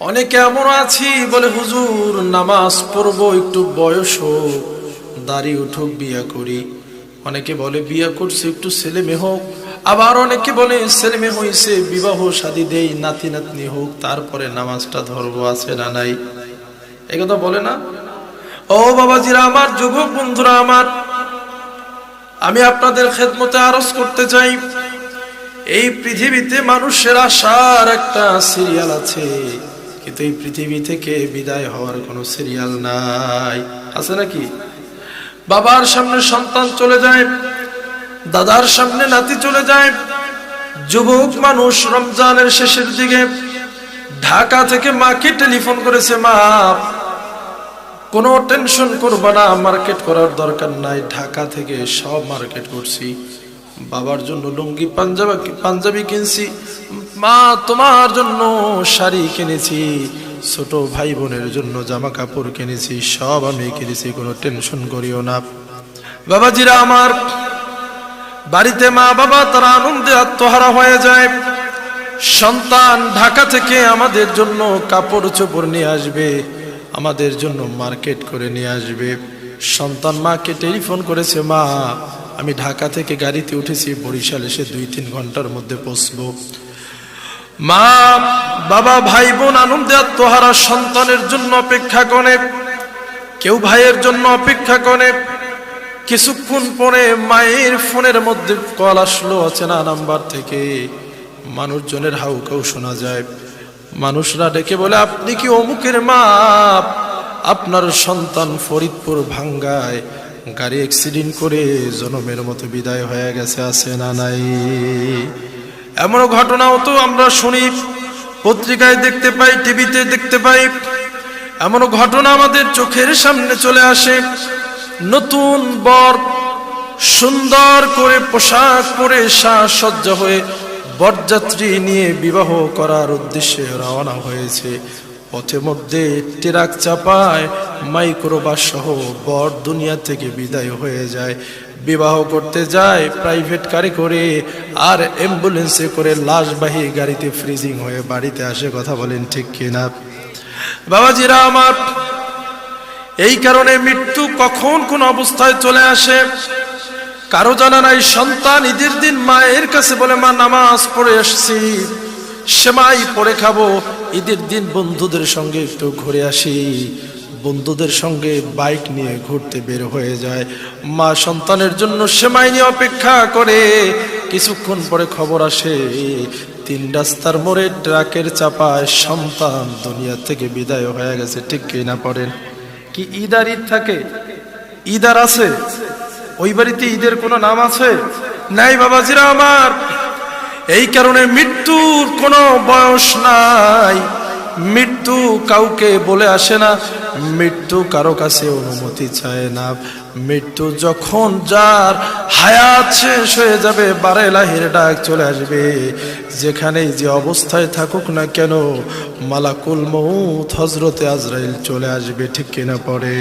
অনেকে এমন আছি বলে, হুজুর, নামাজ পড়ব, একটু বয়স হোক, দাড়ি উঠুক, বিয়া করি। অনেকে বলে, বিয়া করছে, একটু ছেলে মেয়ে হোক। আবার অনেকে বলে, ছেলে মেয়ে হয়েছে বিবাহ শাদী দেই, নাতি নাতনি হোক, তারপরে নামাজটা ধর্ম আছে না নাই? এ কথা বলে না? ও বাবাজিরা আমার, যুবক বন্ধুরা আমার, আমি আপনাদের খেদমতে আরজ করতে চাই। এই পৃথিবীতে মানুষের আসার একটা সিরিয়াল আছে। কিন্তু এই পৃথিবী থেকে বিদায় হওয়ার কোনো সিরিয়াল নাই। আছে নাকি? বাবার সামনে সন্তান চলে যায়, দাদার সামনে নাতি চলে যায়, যুবক মানুষ রমজানের শেষের দিকে ঢাকা থেকে মাকে টেলিফোন করেছে, মা, কোনো টেনশন করবা না, মার্কেট করার দরকার নাই, ঢাকা থেকে সব মার্কেট করছি। বাবার জন্য লুঙ্গি, পাঞ্জাবি পাঞ্জাবি কিনছি। মা, তোমার জন্য শাড়ি কিনেছি। ছোট ভাই বোনের জন্য জামা কাপড় কিনেছি। সব আমি কিনেছি, কোনো টেনশন করিও না। বাবাজিরা আমার, বাড়িতে মা বাবা তারা আনন্দে আত্মহারা হয়ে যায়। সন্তান ঢাকা থেকে আমাদের জন্য কাপড় চোপড় নিয়ে আসবে। আমাদের জন্য মার্কেট করে নিয়ে আসবে। সন্তান মাকে টেলিফোন করেছে, মা আমি ঢাকা থেকে গাড়িতে উঠেছি, বরিশাল এসে দুই তিন ঘণ্টার মধ্যে পৌঁছবো। মা, বাবা, ভাই, বোন, আনন্দে আত্মহারা সন্তানের জন্য অপেক্ষা করে, কেউ ভাইয়ের জন্য অপেক্ষা করে। কিছুক্ষণ পরে মায়ের ফোনের মধ্যে কল আসলো অচেনা নাম্বার থেকে। মানুষজনের হাউকাউ শোনা যায়। মানুষরা ডেকে বলে, আপনি কি অমুকের মা? আপনার সন্তান ফরিদপুর ভাঙ্গায়। গাড়ি অ্যাক্সিডেন্ট করে জনমের মতো বিদায় হয়ে গেছে, আছে না নাই? এমন ঘটনাও তো আমরা শুনি, পত্রিকায় দেখতে পাই, টিভিতে দেখতে পাই। এমন ঘটনা আমাদের চোখের সামনে চলে আসে। নতুন বর সুন্দর করে পোশাক পরে সাজসজ্জা হয়ে বরযাত্রী নিয়ে বিবাহ করার উদ্দেশ্যে রওনা হয়েছে। পথে মধ্যে টেরাক চাপায় মাইক্রোবাস সহ বর দুনিয়া থেকে বিদায় হয়ে যায়। বিবাহ করতে যায়, প্রাইভেট গাড়ি করে, আর অ্যাম্বুলেন্সে করে লাশবাহী গাড়িতে ফ্রিজিং হয়ে বাড়িতে আসে, কথা বলেন ঠিক কিনা? বাবাজিরা আমার, এই কারণে মৃত্যু কখন কোন অবস্থায় চলে আসে? কারও জানা নাই, সন্তান ঈদের দিন মায়ের কাছে বলে, মা, নামাজ পড়ে এসছি সেমাই পরে খাব। ঈদের দিন বন্ধুদের সঙ্গে একটু ঘুরে আসি। বন্ধুদের সঙ্গে বাইক নিয়ে ঘুরতে বের হয়ে যায় মা সন্তানের জন্য সেমাই নিয়ে অপেক্ষা করে। কিছুক্ষণ পরে খবর আসে, তিন রাস্তার মোড়ে ট্রাকের চাপায় সন্তান দুনিয়া থেকে বিদায় হয়ে গেছে। ঠিক কিনা পড়েন কি ঈদ আর ঈদ থাকে? ঈদ আর আছে? ওই বাড়িতে ঈদের কোনো নাম আছে? নাই বাবাজিরা আমার। এই কারণে মৃত্যুর কোনো বয়স নাই। মৃত্যু কাউকে বলে আসে না। মৃত্যু কারও কাছে অনুমতি চায় না। মৃত্যু যখন যার হায়াত শেষ হয়ে যাবে, বারে লাহির ডাক চলে আসবে। যেখানেই যে অবস্থায় থাকুক না কেন, মালাকুল মৌত হজরতে আজরাইল চলে আসবে ঠিক কিনা পড়ে